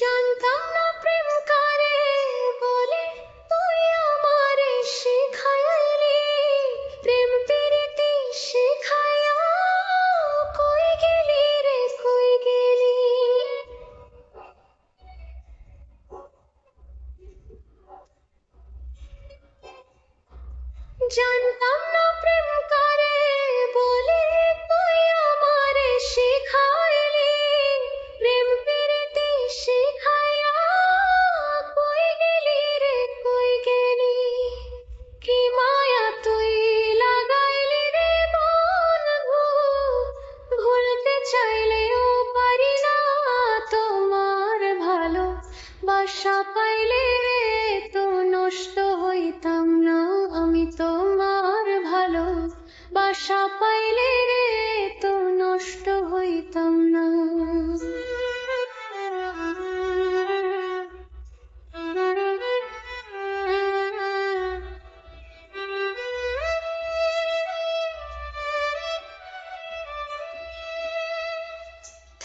জানতাম না প্রেম কারে বলে, তুই আমারে শিখাইলি। প্রেম প্রীতি শিখাইয়া কই গেলি রে, কই গেলি? জানতাম না প্রেম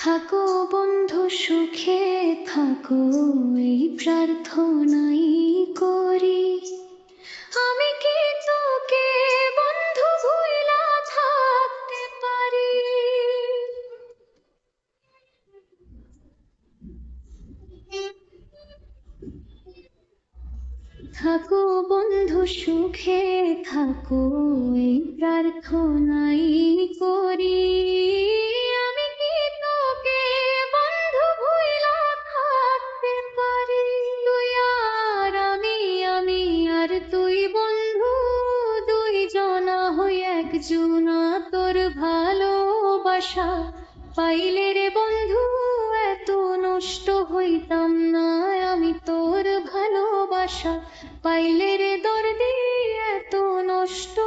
থাকো বন্ধু সুখে, থাকো, এই প্রার্থনাই করি। আমি কি তোকে বন্ধু ভুইলা থাকতে পারি? থাকো বন্ধু সুখে, থাকো, এই প্রার্থনাই একজনা তোর ভালোবাসা। পাইলে রে বন্ধু, এত নষ্ট হইতাম না আমি তোর ভালোবাসা। পাইলে রে দর্দি এত নষ্ট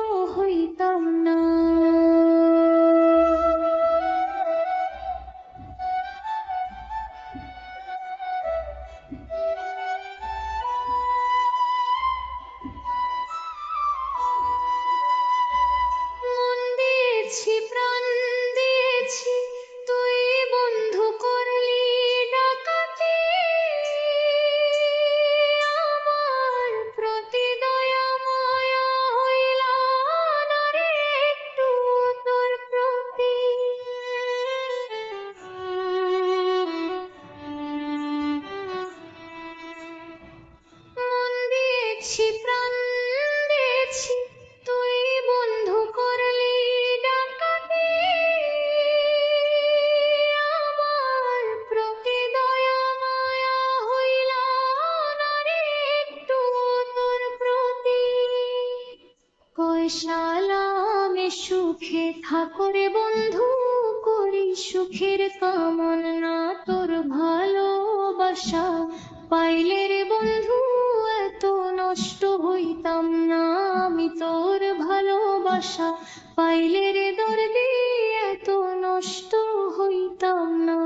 সালামে সুখে থাকো রে বন্ধু, করি সুখের কামনা। তোর ভালোবাসা পাইলে রে বন্ধু, এত নষ্ট হইতাম না। আমি তোর ভালোবাসা পাইলে রে দর্দি, এত নষ্ট হইতাম না।